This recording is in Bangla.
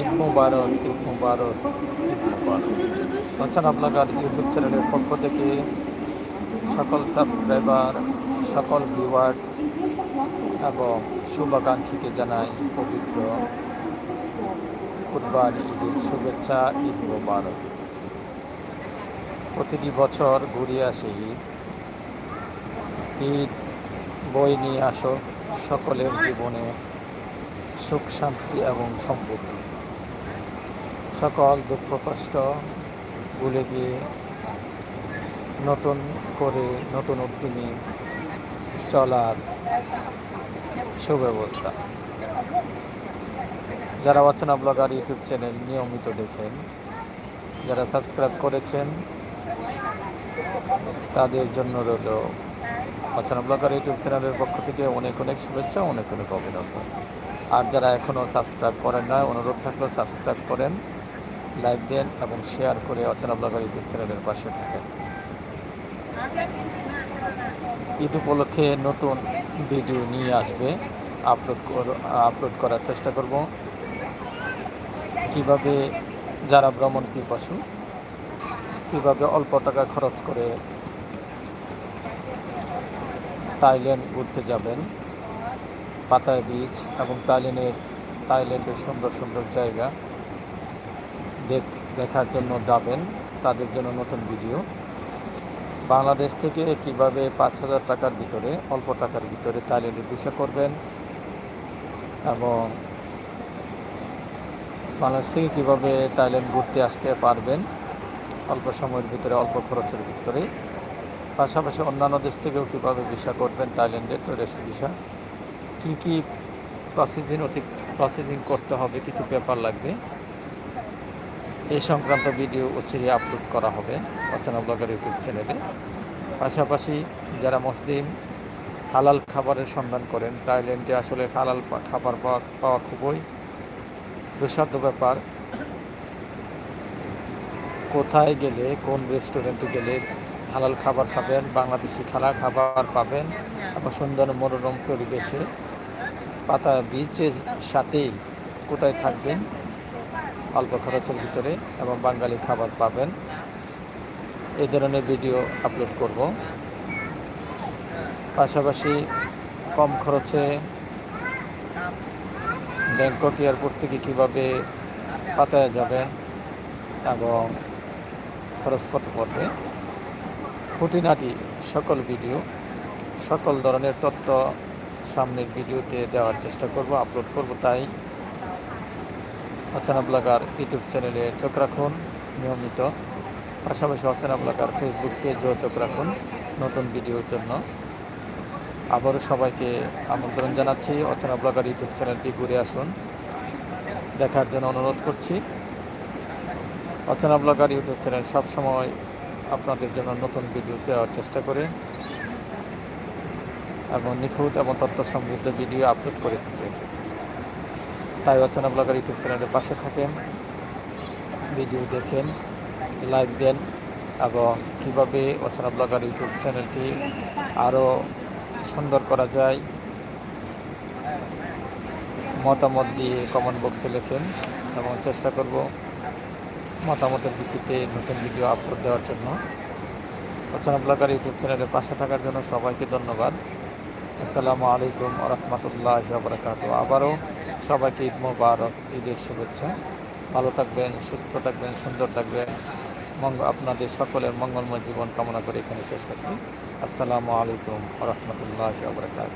ঈদ মুবারক ঈদ মুবারক ঈদ মুবারক আচ্ছা আপনার ইউটিউব চ্যানেলের পক্ষ থেকে সকল সাবস্ক্রাইবার সকল ভিউয়ার্স এবং শুভাকাঙ্ক্ষীকে জানাই পবিত্র কুরবানি ঈদের শুভেচ্ছা, ঈদ মুবারক। প্রতিটি বছর ঘুরিয়ে আসে। ঈদ ঈদ, বই নিয়ে আসো, সকলের জীবনে সুখ, শান্তি এবং সমৃদ্ধি। সকল দুঃখ কষ্ট ভুলে গিয়ে নতুন করে নতুন উদ্যমী চলার সুব্যবস্থা। যারা অচনা ব্লগার, ইউটিউব চ্যানেল নিয়মিত দেখেন, যারা সাবস্ক্রাইব করেছেন, তাদের জন্য রইল অচনা ব্লগার, ইউটিউব চ্যানেলের পক্ষ থেকে অনেক অনেক শুভেচ্ছা, অনেক অনেক অভিনন্দন। আর যারা এখনও সাবস্ক্রাইব করেন না অনুরোধ থাকলেও সাবস্ক্রাইব করেন। লাইক দেন এবং শেয়ার করে অচনা ব্লগার ইউটিউব চ্যানেলের পাশে থাকেন। ঈদ উপলক্ষে নতুন ভিডিও নিয়ে আসবে। আপলোড আপলোড করার চেষ্টা করব। কীভাবে যারা ভ্রমণ পিপাসু, কীভাবে অল্প টাকা খরচ করে থাইল্যান্ড ঘুরতে যাবেন, পাতায় বিচ এবং থাইল্যান্ডের থাইল্যান্ডের সুন্দর সুন্দর জায়গা। দেখার জন্য যাবেন, তাদের জন্য নতুন ভিডিও। বাংলাদেশ থেকে কীভাবে পাঁচ হাজার টাকার ভিতরে, অল্প টাকার ভিতরে থাইল্যান্ডের ভিসা করবেন এবং বাংলাদেশ থেকে কীভাবে থাইল্যান্ড ঘুরতে আসতে পারবেন, অল্প সময়ের ভিতরে, অল্প খরচের ভিতরে। পাশাপাশি অন্যান্য দেশ থেকেও কীভাবে ভিসা করবেন থাইল্যান্ডে টুরিস্ট ভিসা কী কী প্রসেসিং অতি প্রসেসিং করতে হবে, কী কী পেপার লাগবে? এই সংক্রান্ত ভিডিও উচিরে আপলোড করা হবে অচেনা ব্লগের ইউটিউব চ্যানেলে। পাশাপাশি যারা মুসলিম, হালাল খাবারের সন্ধান করেন, থাইল্যান্ডে আসলে হালাল খাবার পাওয়া পাওয়া খুবই দুঃসাধ্য ব্যাপার। কোথায় গেলে, কোন রেস্টুরেন্টে গেলে হালাল খাবার খাবেন, বাংলাদেশি খালা খাবার পাবেন, এবং সুন্দর মনোরম পরিবেশে পাতা বিচের সাথেই কোথায় থাকবেন অল্প খরচের ভিতরে এবং বাঙালি খাবার পাবেন। এই ধরনের ভিডিও আপলোড করব। পাশাপাশি কম খরচে ব্যাংকক এয়ারপোর্ট থেকে কীভাবে পাতায় যাবেন এবং খরচ কত পড়বে, খুঁটিনাটি সকল ভিডিও, সকল ধরনের তথ্য সামনের ভিডিওতে দেওয়ার চেষ্টা করব আপলোড করব, তাই অচেনা ব্লগার ইউটিউব চ্যানেলে চোখ রাখুন, নিয়মিত। পাশাপাশি অচেনা ব্লগার ফেসবুক পেজও চোখ রাখুন নতুন ভিডিওর জন্য। আবারও সবাইকে আমন্ত্রণ জানাচ্ছি, অচেনা ব্লগার ইউটিউব চ্যানেলটি ঘুরে আসুন। দেখার জন্য অনুরোধ করছি। অচেনা ব্লগার ইউটিউব চ্যানেল সবসময় আপনাদের জন্য নতুন ভিডিও দেওয়ার চেষ্টা করে এবং নিখুঁত এবং তথ্য সমৃদ্ধ ভিডিও আপলোড করে থাকে। তাই অচেনা ব্লগার ইউটিউব চ্যানেলের পাশে থাকেন। ভিডিও দেখেন লাইক দেন এবং কীভাবে অচেনা ব্লগার ইউটিউব চ্যানেলটি আরও সুন্দর করা যায়, মতামত দিয়ে কমেন্ট বক্সে লেখেন এবং চেষ্টা করব মতামতের ভিত্তিতে নতুন ভিডিও আপলোড দেওয়ার জন্য। অচেনা ব্লগার ইউটিউব চ্যানেলের পাশে থাকার জন্য সবাইকে ধন্যবাদ। আসসালামু আলাইকুম রহমতুল্লাহ বরকাত আবারও সবাইকে ঈদ মোবারক, ঈদের শুভেচ্ছা। ভালো থাকবেন, সুস্থ থাকবেন, সুন্দর থাকবেন। মঙ্গল আপনাদের সকলের মঙ্গলময় জীবন কামনা করে এখানে শেষ করছি। আসসালামু আলাইকুম রহমতুল্লাহ বরকাত